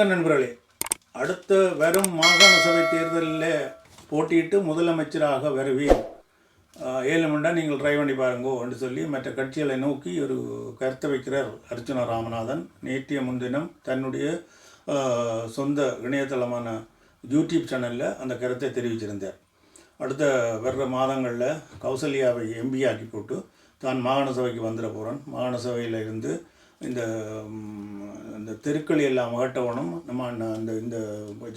வணக்கம் நண்பர்களே. அடுத்த வெறும் மாகாண சபை தேர்தலில் போட்டியிட்டு முதலமைச்சராக வருவேன் ஆஹ் ஏழு மண்டா நீங்கள் ட்ரை பண்ணி பாருங்கோ என்று சொல்லி மற்ற கட்சிகளை நோக்கி ஒரு கருத்தை வைக்கிறார் அர்ச்சனா ராமநாதன். நேற்றைய முன்தினம் தன்னுடைய சொந்த இணையதளமான யூடியூப் சேனலில் அந்த கருத்தை தெரிவிச்சிருந்தார். அடுத்த வர்ற மாதங்களில் கௌசல்யாவை எம்பி ஆக்கி போட்டு தான் மாகாண சபைக்கு வந்துட போகிறேன் மாகாண சபையில் இருந்து இந்த இந்த தெருக்கள் எல்லாம் அகட்டவணும் நம்ம அந்த- இந்த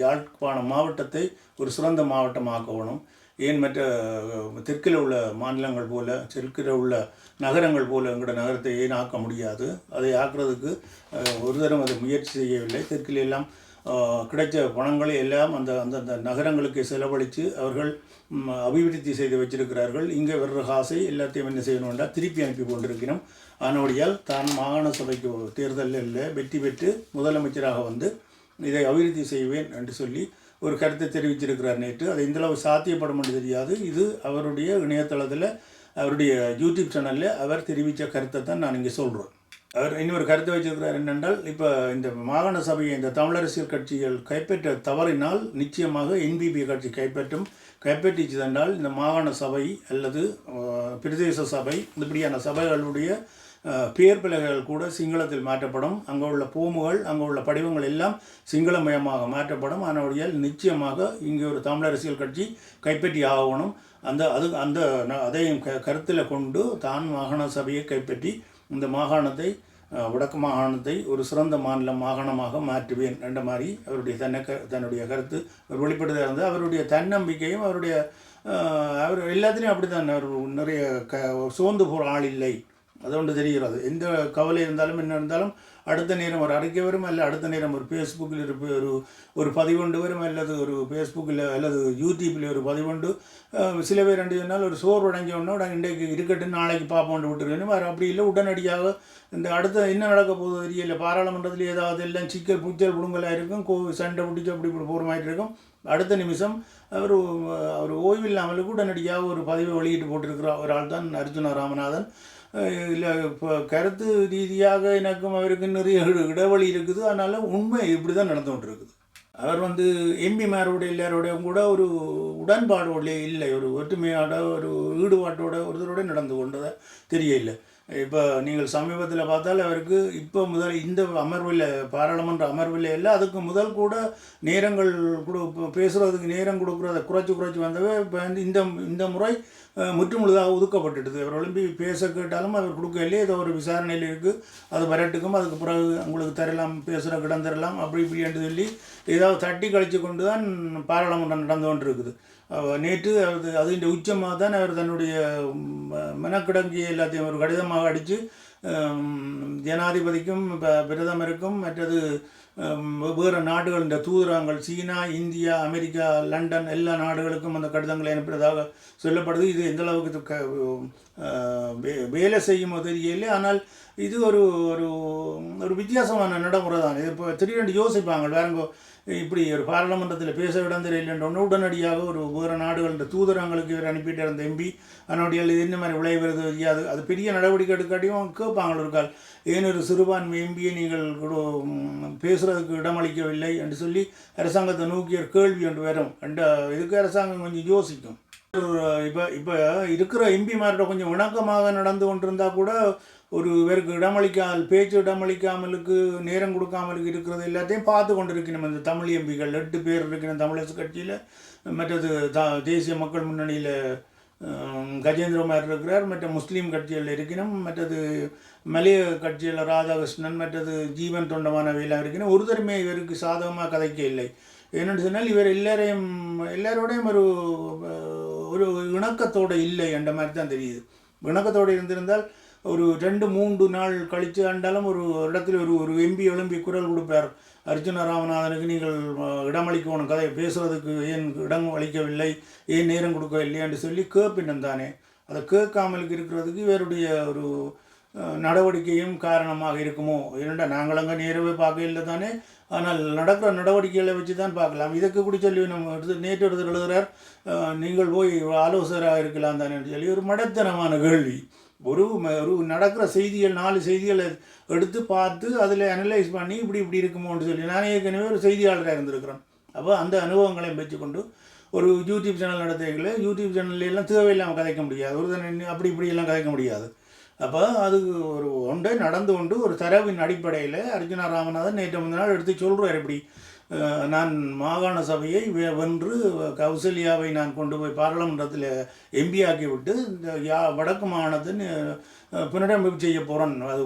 ஜாழ்ப்பாணம் மாவட்டத்தை ஒரு சிறந்த மாவட்டமாக்கவணும் ஏன் மற்ற தெற்கில் உள்ள மாநிலங்கள் போல தெற்கில் உள்ள நகரங்கள் போல எங்களோட நகரத்தை ஏன் ஆக்க முடியாது? அதை ஆக்குறதுக்கு ஒரு தரம் அதை முயற்சி செய்யவில்லை. தெற்கில் எல்லாம் கிடைச்ச பணங்களை எல்லாம் அந்த அந்தந்த நகரங்களுக்கு செலவழித்து அவர்கள் அபிவிருத்தி செய்து வச்சிருக்கிறார்கள். இங்கே வர்ற காசை எல்லாத்தையும் என்ன செய்யணும்னா திருப்பி அனுப்பி கொண்டிருக்கிறோம். ஆனபடியால் தான் மாகாண சபைக்கு தேர்தலில் வெற்றி பெற்று முதலமைச்சராக வந்து இதை அபிவிருத்தி செய்வேன் என்று சொல்லி ஒரு கருத்தை தெரிவிச்சிருக்கிறார் நேற்று. அது இந்தளவு சாத்தியப்படும் என்று தெரியாது. இது அவருடைய இணையதளத்தில் அவருடைய யூடியூப் சேனலில் அவர் தெரிவித்த கருத்தை தான் நான் இங்கே சொல்கிறேன் அவர் இன்னொரு கருத்தை வச்சிருக்கிறார் என்னென்றால் இப்போ இந்த மாகாண சபையை இந்த தமிழரசியல் கட்சிகள் கைப்பற்ற தவறினால் நிச்சயமாக என்பிபி கட்சி கைப்பற்றும் கைப்பற்றிச்சதென்றால் இந்த மாகாண சபை அல்லது பிரதேச சபை இப்படியான சபைகளுடைய பேர் பிழைகள் பிள்ளைகள் கூட சிங்களத்தில் மாற்றப்படும். அங்கே உள்ள பூமுகள் அங்கே உள்ள படிவங்கள் எல்லாம் சிங்களமயமாக மாற்றப்படும். அதனுடையால் நிச்சயமாக இங்கே ஒரு தமிழரசியல் கட்சி கைப்பற்றி ஆகணும். அந்த அது அந்த அதையும் க கருத்தில் கொண்டு தான் மாகாண சபையை கைப்பற்றி இந்த மாகாணத்தை வடக்கு மாகாணத்தை ஒரு சிறந்த மாநில மாகாணமாக மாற்றுவேன் என்ற மாதிரி அவருடைய தன்னை க தன்னுடைய கருத்து அவர் வெளிப்படுத்த இருந்து அவருடைய தன்னம்பிக்கையும் அவருடைய அவர் எல்லாத்துலேயும் அப்படி தான் அவர் நிறைய க சோர்ந்து போகிற ஆள் இல்லை. அது ஒன்று தெரிகிறது. எந்த கவலை இருந்தாலும் என்ன இருந்தாலும் அடுத்த நேரம் ஒரு அறிக்கை வரும் அல்ல அடுத்த நேரம் ஒரு ஃபேஸ்புக்கில் இருப்ப ஒரு ஒரு பதிவுண்டு வரும் அல்லது ஒரு ஃபேஸ்புக்கில் அல்லது யூடியூப்பில் ஒரு பதிவொண்டு. சில பேர் ரெண்டு சொன்னால் ஒரு சோர் அடைஞ்ச உடனே உடனே இன்றைக்கு இருக்கட்டும் நாளைக்கு பார்ப்போம்னு விட்டுருவேன். வேறு அப்படி இல்லை. உடனடியாக இந்த அடுத்த என்ன நடக்க போகுது தெரியல. பாராளுமன்றத்தில் ஏதாவது எல்லாம் சிக்கல் புச்சல் புடுங்கலாக இருக்கும். கோ சண்டை பிடிச்சி அப்படி இப்படி போகிற மாதிரி இருக்கும். அடுத்த நிமிஷம் அவர் அவர் ஓய்வில்லாமல் உடனடியாக ஒரு பதிவை வெளியிட்டு போட்டிருக்கிற ஒரு ஆள் தான் அர்ஜுனா ராமநாதன். இல்லை இப்போ கருத்து ரீதியாக எனக்கும் அவருக்கும் நிறைய இடைவெளி இருக்குது. அதனால் உண்மை இப்படி தான் நடந்து கொண்டிருக்குது. அவர் வந்து எம்பிமாரோட எல்லாரோடையும் கூட ஒரு உடன்பாடோட இல்லை. ஒரு ஒற்றுமையோட ஒரு ஈடுபாட்டோட ஒருத்தரோட நடந்து கொண்டதை தெரியல இப்போ நீங்கள் சமீபத்தில் பார்த்தால் அவருக்கு இப்போ முதல் இந்த அமர்வில் பாராளுமன்ற அமர்வில் இல்லை அதுக்கு முதல் கூட நேரங்கள் கொடு பேசுகிறதுக்கு நேரம் கொடுக்குறத குறைச்சி குறைச்சி வந்தவே இப்போ வந்து இந்த இந்த முறை முற்றுமுழுதாக ஒதுக்கப்பட்டுடுது. அவர் எழும்பி பேச கேட்டாலும் அவர் கொடுக்கலையே ஏதோ ஒரு விசாரணையில் இருக்குது அது வரட்டுக்கும் அதுக்கு பிறகு உங்களுக்கு தரலாம் பேசுகிற கிடம் தரலாம் அப்படி இப்படி என்று சொல்லி ஏதாவது தட்டி கழித்து கொண்டு தான் பாராளுமன்றம் நடந்து கொண்டு இருக்குது நேற்று அது அதிൻ്റെ உச்சமாக தான் அவர் தன்னுடைய ம- எல்லாத்தையும் ஒரு கடிதமாக அடித்து ஜனாதிபதிக்கும் பிரதமருக்கும் மற்றது ஹம், வேறு நாடுகளின் தூதரகங்கள் சீனா இந்தியா அமெரிக்கா லண்டன் எல்லா நாடுகளுக்கும் அந்த கடிதங்களை அனுப்புறதாக சொல்லப்படுது. இது எந்த அளவுக்கு வே- வேலை செய்யும் தெரியல ஆனால் இது ஒரு ஒரு ஒரு வித்தியாசமான நடைமுறை தான் இது இப்போ திடீரென்று யோசிப்பாங்க வேறங்கோ இப்படி ஒரு பாராளுமன்றத்தில் பேச இடம் தெரியலன்ற உடனடியாக ஒரு வேறு நாடுகளின் தூதரங்களுக்கு இவர் அனுப்பிட்டு இருந்த எம்பி அதனுடைய இது என்ன மாதிரி விளைவுறது வருது அது பெரிய நடவடிக்கை எடுக்காட்டியும் கேட்பாங்க இருக்கால் ஏன் ஒரு சிறுபான்மை எம்பியை நீங்கள் கொடு- இடமளிக்கவில்லை என்று சொல்லி அரசாங்கத்தை நோக்கிய கேள்வி ஒன்று வரும். ரெண்டு இதுக்கு அரசாங்கம் கொஞ்சம் யோசிக்கும். இப்போ இப்போ இருக்கிற எம்பிமார்கிட்ட கொஞ்சம் இணக்கமாக நடந்து கொண்டிருந்தால் கூட ஒரு இவருக்கு இடமளிக்காமல் பேச்சு இடமளிக்காமலுக்கு நேரம் கொடுக்காமலுக்கு இருக்கிறது எல்லாத்தையும் பார்த்து கொண்டு இருக்கணும் இந்த தமிழ் எம்பிகள் எட்டு பேர் இருக்கிற தமிழரசு கட்சியில் மற்றது த தேசிய மக்கள் முன்னணியில் கஜேந்திரகுமார் இருக்கிறார் மற்ற முஸ்லீம் கட்சிகள் இருக்கணும் மற்றது மலைய கட்சியில் ராதாகிருஷ்ணன் மற்றது ஜீவன் தொண்டமானவையெல்லாம் இருக்கணும். ஒருத்தருமே இவருக்கு சாதகமாக கதைக்க இல்லை. என்னென்னு சொன்னால் இவர் எல்லாரையும் எல்லாரோடையும் ஒரு ஒரு இணக்கத்தோடு இல்லை என்ற மாதிரி தான் தெரியுது. இணக்கத்தோடு இருந்திருந்தால் ஒரு ரெண்டு மூன்று நாள் கழித்து ஆண்டாலும் ஒரு இடத்துல ஒரு ஒரு எம்பி எழும்பி குரல் கொடுப்பார். அர்ஜுன ராமநாதனுக்கு நீங்கள் இடமளிக்கணும். கதை பேசுவதற்கு ஏன் இடம் அளிக்கவில்லை? ஏன் நேரம் கொடுக்கவில்லை? என்று சொல்லி கேட்பினம் தானே. அதை கேட்காமலுக்கு இருக்கிறதுக்கு இவருடைய ஒரு நடவடிக்கையும் காரணமாக இருக்குமோ? ஏனெண்டா நாங்கள் அங்கே நேரவே பார்க்க இல்லை தானே. ஆனால் நடக்கிற நடவடிக்கைகளை வச்சு தான் பார்க்கலாம். இதுக்கு கூட சொல்லி நம்ம எடுத்து நேற்று ஒருத்தர் எழுதுகிறார் நீங்கள் போய் ஆலோசகராக இருக்கலாம் தானே சொல்லி ஒரு மடத்தனமான கேள்வி. ஒரு ஒரு நடக்கிற செய்திகள் நாலு செய்திகளை எடுத்து பார்த்து அதில் அனலைஸ் பண்ணி இப்படி இப்படி இருக்குமோன்னு சொல்லி. நான் ஏற்கனவே ஒரு செய்தியாளராக இருந்திருக்கிறேன். அப்போ அந்த அனுபவங்களையும் வச்சுக்கொண்டு ஒரு யூடியூப் சேனல் நடத்துகிறீங்களே யூடியூப் சேனல்லாம் எல்லாம் தேவையில்லாமல் கதைக்க முடியாது. ஒரு அப்படி இப்படியெல்லாம் கதைக்க முடியாது. அப்போ அது ஒரு ஒன்றே நடந்து கொண்டு ஒரு தரவின் அடிப்படையில் அர்ஜுனா ராமநாதன் நேற்று முந்தினால் எடுத்து சொல்கிறார் இப்படி. நான் மாகாண சபையை வெ- வென்று கௌசல்யாவை நான் கொண்டு போய் பாராளுமன்றத்தில் எம்பி ஆக்கிவிட்டு இந்த யா வடக்கு மாகாணத்தின் புனரமைப்பு செய்ய போகிறேன் அது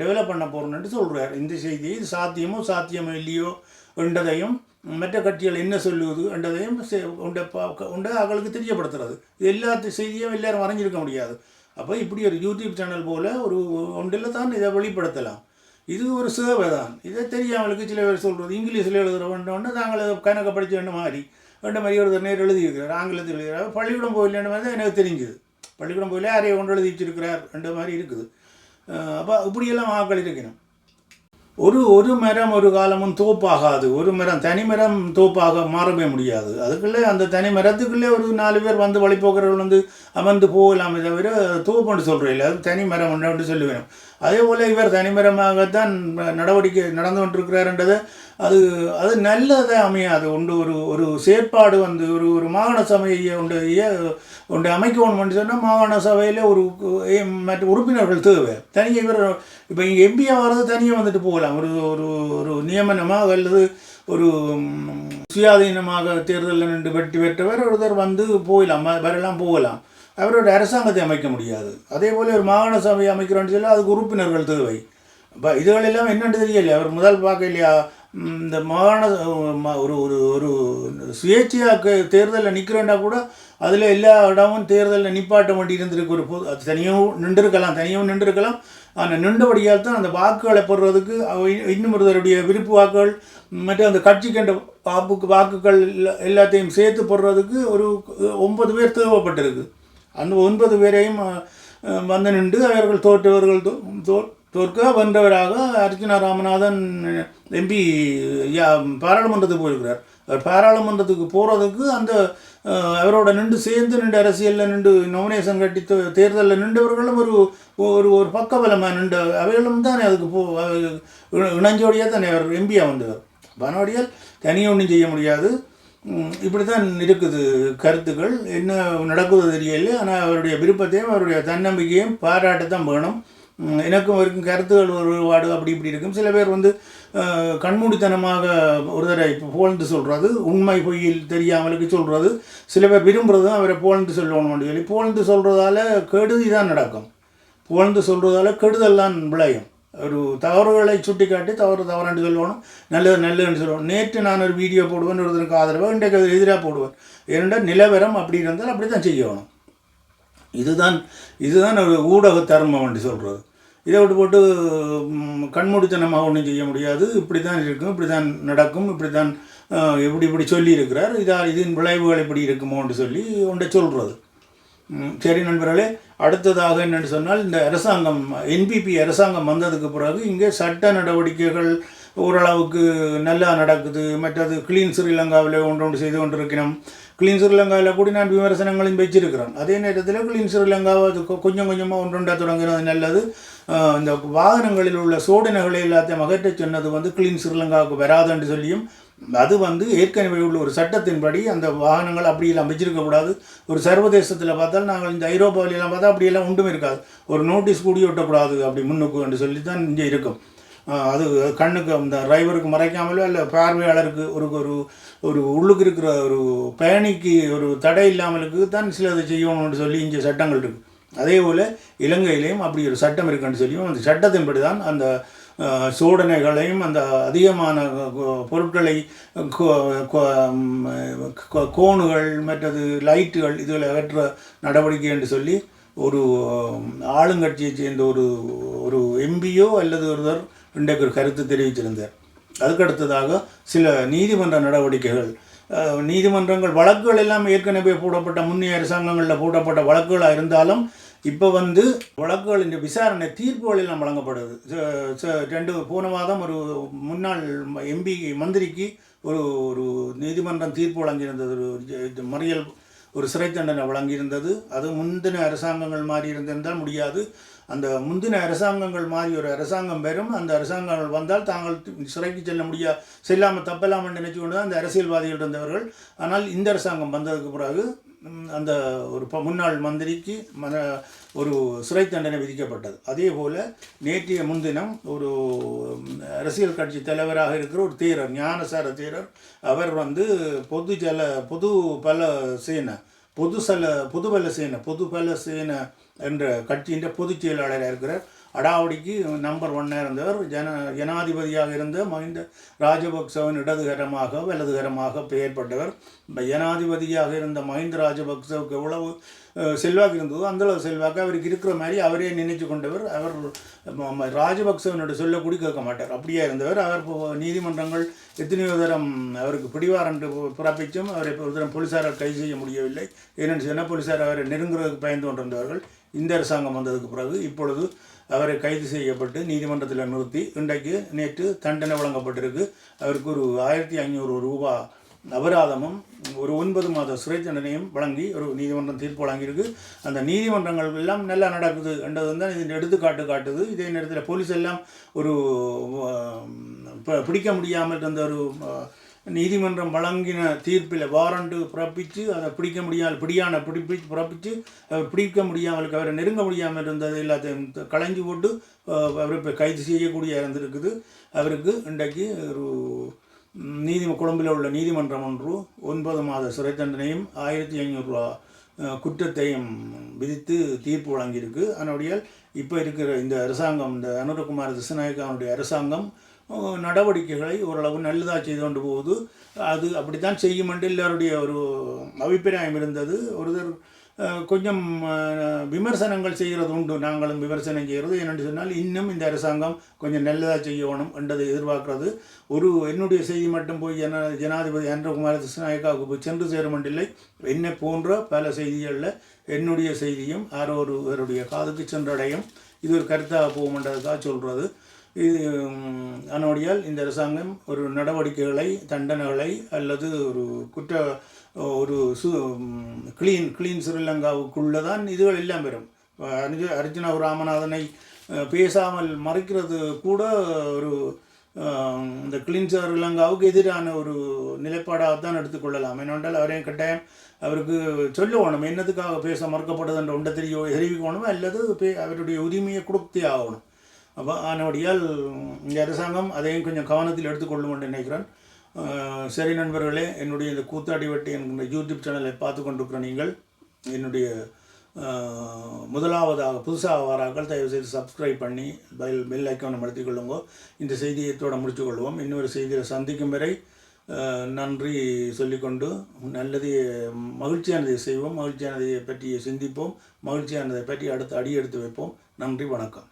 டெவலப் பண்ண போகிறேன்னு சொல்கிறார் இந்த செய்தியை சாத்தியமோ சாத்தியமோ இல்லையோ என்றதையும் மற்ற கட்சிகள் என்ன சொல்லுவது என்றதையும் செ- உண்ட உண்ட அவர்களுக்கு தெரியப்படுத்துறது. இது எல்லா செய்தியும் எல்லோரும் வரைஞ்சிருக்க முடியாது. அப்போ இப்படி ஒரு யூடியூப் சேனல் போல் ஒரு ஒன்றில் தான் இதை வெளிப்படுத்தலாம். இது ஒரு சேவை தான் இதை தெரியாமலுக்கு சில பேர் சொல்கிறது இங்கிலீஷில் எழுதுகிற வேண்டோன்னு நாங்கள் கணக்கை படித்து வேண்ட மாதிரி வேண்ட மாதிரி ஒரு நேர் எழுதியிருக்கிறார் ஆங்கிலத்தில் எழுதுகிறார். பள்ளிக்கூடம் போயில்லைன்ற மாதிரி தான் எனக்கு தெரிஞ்சுது. பள்ளிக்கூடம் போயிலே அறையை கொண்டு எழுதி வச்சிருக்கிறார் ரெண்டு மாதிரி இருக்குது. அப்போ இப்படியெல்லாம் ஆக்கள் இருக்கணும் ஒரு ஒரு மரம் ஒரு காலமும் தோப்பாகாது. ஒரு மரம் தனி மரம் தோப்பாக மாறவே முடியாது. அதுக்குள்ளே அந்த தனி மரத்துக்குள்ளே ஒரு நாலு பேர் வந்து வழிபோக்கிறவர்கள் வந்து அமர்ந்து போகலாமே தவிர தோப்புன்னு சொல்கிறேன் அது தனி மரம் ஒன்று சொல்லி வேணும் அதே போல் இவர் தனிமரமாகத்தான் நடவடிக்கை நடந்து கொண்டிருக்கிறார்ன்றது. அது அது நல்லதே அமையாது. உண்டு ஒரு ஒரு செயற்பாடு வந்து ஒரு ஒரு மாகாண சபையை உண்டு ஏ- உண்டு அமைக்கணும்னு சொன்னால் மாகாண சபையில் ஒரு மற்ற உறுப்பினர்கள் தேவை. தனியாக இவர் இப்போ இங்கே எம்பியாக வர்றது தனியாக வந்துட்டு போகலாம். ஒரு ஒரு ஒரு நியமனமாக அல்லது ஒரு சுயாதீனமாக தேர்தலில் நின்று வெற்றி பெற்றவர் ஒருத்தர் வந்து போயிடலாம் வரலாம் போகலாம். அவரோட அரசாங்கத்தை அமைக்க முடியாது. அதே போல் ஒரு மாகாண சபை அமைக்கிறோன்னு சொல்லி அதுக்கு உறுப்பினர்கள் தேவை. இப்போ இதுகளெல்லாம் என்னென்னு தெரியல அவர் முதல் பார்க்க இல்லையா? இந்த மாகாண ம- ஒரு ஒரு ஒரு சுயேட்சையாக தேர்தலில் நிற்கிறேன்னா கூட அதில் எல்லா இடமும் தேர்தலில் நிப்பாட்ட வேண்டி இருந்திருக்கு. ஒரு பொது அது தனியாகவும் நின்றுருக்கலாம் தனியும் நின்றுருக்கலாம். ஆனால் நின்றபடியால் தான் அந்த வாக்குகளை பெறுறதுக்கு அவ இன்னும் ஒருவருடைய விருப்பு வாக்குகள் மற்றும் அந்த கட்சிக்கின்ற வாக்கு வாக்குகள் எல்லாத்தையும் சேர்த்து போடுறதுக்கு ஒரு ஒன்பது பேர் தேவைப்பட்டிருக்கு. அந்த ஒன்பது பேரையும் வந்து நின்று அவர்கள் தோற்றவர்கள் தோ- தோற்க வென்றவராக அர்ஜுனா ராமநாதன் எம்பி பாராளுமன்றத்துக்கு போயிருக்கிறார். அவர் பாராளுமன்றத்துக்கு போகிறதுக்கு அந்த அவரோட நின்று சேர்ந்து நின்று அரசியலில் நின்று நோமினேஷன் கட்டி தேர்தலில் நின்றவர்களும் ஒரு ஒரு ஒரு பக்கபலமாக நின்று அவைகளும் தானே அதுக்கு போ இணைஞ்சோடியாக தானே அவர் எம்பியாக வந்தவர். பனோடியால் தனியாக ஒன்றும் செய்ய முடியாது. இப்படி தான் இருக்குது கருத்துக்கள். என்ன நடக்குது தெரியல ஆனால் அவருடைய விருப்பத்தையும் அவருடைய தன்னம்பிக்கையும் பாராட்டத்தான் வேணும். எனக்கும் அவருக்கும் கருத்துகள் ஒருபாடு அப்படி இப்படி இருக்கும். சில பேர் வந்து கண்மூடித்தனமாக ஒரு தடவை இப்போ புகழ்ந்து சொல்கிறது உண்மை பொய்யில் தெரியாமலுக்கு சொல்கிறது சில பேர் விரும்புகிறதும் அவரை புகழ்ந்து சொல்லணும்னு சொல்லி புகழ்ந்து சொல்கிறதால கெடுதி தான் நடக்கும். புகழ்ந்து சொல்கிறதால கெடுதல் தான் விளையும். ஒரு தவறுகளை சுட்டிக்காட்டி தவறு தவறாண்டு சொல்லுவோம் நல்லது நல்லதுன்னு சொல்லுவோம் நேற்று நான் ஒரு வீடியோ போடுவேன் ஒருத்தருக்கு ஆதரவாக இன்றைக்கு எதிராக போடுவேன் ஏனென்றால் நிலவரம் அப்படி இருந்தால் அப்படி தான் செய்யணும் இதுதான் இதுதான் ஒரு ஊடக தர்மம் என்று சொல்கிறது இதை விட்டு போட்டு கண்மூடித்தனமாக ஒன்றும் செய்ய முடியாது இப்படி தான் இருக்கும் இப்படி தான் நடக்கும் இப்படி தான் இப்படி இப்படி சொல்லியிருக்கிறார் இதா இதன் விளைவுகள் இப்படி இருக்குமோன்னு சொல்லி ஒன்றை சொல்கிறது சரி நண்பர்களே அடுத்ததாக என்னென்னு சொன்னால் இந்த அரசாங்கம் என்பிபி அரசாங்கம் வந்ததுக்கு பிறகு இங்கே சட்ட நடவடிக்கைகள் ஓரளவுக்கு நல்லா நடக்குது. மற்றது கிளீன் ஸ்ரீலங்காவில் ஒன்று ஒன்று செய்து கொண்டிருக்கிறோம். கிளீன் ஸ்ரீலங்காவில் கூட நான் விமர்சனங்களையும் வச்சிருக்கிறேன் அதே நேரத்தில் கிளீன் ஸ்ரீலங்காவை அது கொஞ்சம் கொஞ்சமாக ஒன்றுண்டா தொடங்கினது நல்லது. இந்த வாகனங்களில் உள்ள சோதனைகளை எல்லாத்தையும் அகற்றச் சொன்னது வந்து கிளீன் ஸ்ரீலங்காவுக்கு வராதுன்னு சொல்லியும் அது வந்து ஏற்கனவே உள்ள ஒரு சட்டத்தின்படி அந்த வாகனங்கள் அப்படியெல்லாம் வச்சிருக்கக்கூடாது ஒரு சர்வதேசத்தில் பார்த்தால் நாங்கள் இந்த ஐரோப்பாவிலாம் பார்த்தா அப்படியெல்லாம் ஒன்றும் இருக்காது. ஒரு நோட்டீஸ் கூடி ஒட்டக்கூடாது அப்படி முன்னுக்கு என்று சொல்லி தான் இங்கே இருக்கும். அது கண்ணுக்கு அந்த டிரைவருக்கு மறைக்காமலோ இல்லை பார்வையாளருக்கு ஒரு ஒரு ஒரு உள்ளுக்கு இருக்கிற ஒரு பயணிக்கு ஒரு தடை இல்லாமலுக்கு தான் சிலதை செய்யணும்னு சொல்லி இங்கே சட்டங்கள் இருக்குது அதே போல் இலங்கையிலையும் அப்படி ஒரு சட்டம் இருக்குன்னு சொல்லியும் அந்த சட்டத்தின்படி தான் அந்த சோடனைகளையும் அந்த அதிகமான பொருட்களை கோணுகள் மற்றது லைட்டுகள் இதில் அகற்ற நடவடிக்கை என்று சொல்லி ஒரு ஆளுங்கட்சியை சேர்ந்த ஒரு ஒரு எம்பியோ அல்லது ஒருவர் இன்றைக்கு ஒரு கருத்து தெரிவித்திருந்தார். அதுக்கடுத்ததாக சில நீதிமன்ற நடவடிக்கைகள். நீதிமன்றங்கள் வழக்குகள் எல்லாம் ஏற்கனவே போடப்பட்ட முன்னைய அரசாங்கங்களில் போடப்பட்ட வழக்குகளாக இருந்தாலும் இப்போ வந்து வழக்குகளின் விசாரணை தீர்ப்புகளில் நம்ம வழங்கப்படுது. ச- ச- ரெண்டு போன மாதம் ஒரு முன்னாள் எம்பி மந்திரிக்கு ஒரு ஒரு நீதிமன்றம் தீர்ப்பு வழங்கியிருந்தது. ஒரு மறியல் ஒரு சிறை தண்டனை வழங்கியிருந்தது. அது முந்தின அரசாங்கங்கள் மாதிரி இருந்திருந்தால் முடியாது. அந்த முந்தின அரசாங்கங்கள் மாதிரி ஒரு அரசாங்கம் பெறும். அந்த அரசாங்கங்கள் வந்தால் தாங்கள் சிறைக்கு செல்ல முடியா செல்லாமல் தப்பலாமல் நினைச்சு கொண்டு அந்த அரசியல்வாதிகள் இருந்தவர்கள். ஆனால் இந்த அரசாங்கம் வந்ததுக்கு பிறகு அந்த ஒரு ப- முன்னாள் மந்திரிக்கு மன ஒரு சிறை தண்டனை விதிக்கப்பட்டது. அதே போல் நேற்றைய முன்தினம் ஒரு அரசியல் கட்சி தலைவராக இருக்கிற ஒரு தேரர் ஞானசார தேரர் அவர் வந்து பொது ஜல பொது பல சேனை பொது சல பொதுபல சேனை பொதுபல சேனை என்ற கட்சியின் பொதுச் செயலாளராக இருக்கிறார். அடாவடிக்கு நம்பர் ஒன்னாக இருந்தவர் ஜன ஜனாதிபதியாக இருந்த மஹிந்த ராஜபக்சவின் இடதுகரமாக வலதுகரமாக பெயர்பட்டவர். ஜனாதிபதியாக இருந்த மஹிந்த ராஜபக்சவுக்கு எவ்வளவு செல்வாக்கு இருந்ததோ அந்த அளவு செல்வாக்கு அவருக்கு இருக்கிற மாதிரி அவரே நினைச்சு கொண்டவர். அவர் ம- சொல்ல ராஜபக்சவனோட சொல்லக்கூடி கேட்க மாட்டார். அப்படியே இருந்தவர். அவர் நீதிமன்றங்கள் எத்தனையோ தரம் அவருக்கு பிடிவாரண்டு பிறப்பிச்சும் அவரை ஒரு தரம் போலீசாரால் கைது செய்ய முடியவில்லை. ஏனென்று சொன்னால் போலீசார் அவரை நெருங்குறதுக்கு பயந்து கொண்டிருந்தவர்கள். இந்த அரசாங்கம் வந்ததுக்கு பிறகு இப்பொழுது அவரை கைது செய்யப்பட்டு நீதிமன்றத்தில் நிறுத்தி இன்றைக்கு நேற்று தண்டனை வழங்கப்பட்டிருக்கு. அவருக்கு ஒரு ஆயிரத்தி ஐநூறு ரூபா அபராதமும் ஒரு ஒன்பது மாத சிறை தண்டனையும் வழங்கி ஒரு நீதிமன்றம் தீர்ப்பு வழங்கியிருக்கு. அந்த நீதிமன்றங்கள் எல்லாம் நல்லா நடக்குது என்றது தான் இதன் எடுத்துக்காட்டு காட்டுது. இதே நேரத்தில் போலீஸ் எல்லாம் ஒரு ப- பிடிக்க முடியாமல் இருந்த ஒரு நீதிமன்றம் வழங்கின தீர்ப்பில் வாரண்டு பிறப்பித்து அதை பிடிக்க முடியாமல் பிடியான பிடிப்பி பிறப்பித்து அவர் பிடிக்க முடியாமல் அவரை நெருங்க முடியாமல் இருந்தது எல்லாத்தையும் களைஞ்சி களைஞ்சு போட்டு அவர் இப்போ கைது செய்யக்கூடிய இருந்திருக்குது அவருக்கு இன்றைக்கு ஒரு நீதி கொழும்பில் உள்ள நீதிமன்றம் ஒன்று ஒன்பது மாத சிறை தண்டனையும் ஆயிரத்தி ஐநூறுரூவா குற்றத்தையும் விதித்து தீர்ப்பு வழங்கியிருக்கு. அதனுடைய இப்போ இருக்கிற இந்த அரசாங்கம் இந்த அனுரகுமார் திசநாயக்காவுடைய அரசாங்கம் நடவடிக்கைகளை ஓரளவு நல்லதாக செய்து கொண்டு போகுது. அது அப்படித்தான் செய்யும் என்று எல்லாருடைய ஒரு அபிப்பிராயம் இருந்தது. ஒருத்தர் கொஞ்சம் விமர்சனங்கள் செய்கிறது உண்டு. நாங்களும் விமர்சனம் செய்கிறது. என்னென்று சொன்னால் இன்னும் இந்த அரசாங்கம் கொஞ்சம் நல்லதாக செய்யணும் என்றதை எதிர்பார்க்கிறது. ஒரு என்னுடைய செய்தி மட்டும் போய் ஜன ஜனாதிபதி அன்றகுமார கிருஷ்ணநாயக்காவுக்கு போய் சென்று சேரமண்டில்லை என்னை போன்ற பல செய்திகளில் என்னுடைய செய்தியும் யாரோ ஒருவருடைய காதுக்கு சென்றடையும். இது ஒரு கருத்தாக போகும் என்றதுக்காக சொல்கிறது இது அதனுடையால் இந்த அரசாங்கம் ஒரு நடவடிக்கைகளை தண்டனைகளை அல்லது ஒரு குற்ற ஒரு சு கிளீன் கிளீன் ஸ்ரீலங்காவுக்குள்ளே தான் இதுகள் எல்லாம் பெறும் அர்ஜு அர்ஜுன ராமநாதனை பேசாமல் மறைக்கிறது கூட ஒரு இந்த கிளீன் ஸ்ரீலங்காவுக்கு எதிரான ஒரு நிலைப்பாடாக தான் எடுத்துக்கொள்ளலாம் ஏனென்றால் அவரையும் கட்டாயம் அவருக்கு சொல்லணும். என்னத்துக்காக பேச மறுக்கப்படுதுன்ற ஒன்றை தெரிய தெரிவிக்கணும்? அல்லது பே அவருடைய உரிமையை கொடுத்தே ஆகணும். அப்போ அதனுடையால் இந்த அரசாங்கம் அதையும் கொஞ்சம் கவனத்தில் எடுத்துக்கொள்ளும் என்று நினைக்கிறேன் சரி நண்பர்களே என்னுடைய இந்த கூத்தாடி வட்டி என்கிற யூடியூப் சேனலை பார்த்து கொண்டிருக்கிற நீங்கள் என்னுடைய முதலாவதாக புதுசாக வாராக்கள் தயவுசெய்து சப்ஸ்கிரைப் பண்ணி பெல் பெல் ஐக்கானை அழுத்திக் கொள்ளுங்க. இந்த செய்தியத்தோடு முடித்துக்கொள்வோம் இன்னொரு செய்தியில் சந்திக்கும் வரை நன்றி சொல்லிக்கொண்டு நல்லது மகிழ்ச்சியானதை செய்வோம். மகிழ்ச்சியானதை பற்றி சிந்திப்போம். மகிழ்ச்சியானதை பற்றி அடுத்து அடி எடுத்து வைப்போம். நன்றி வணக்கம்.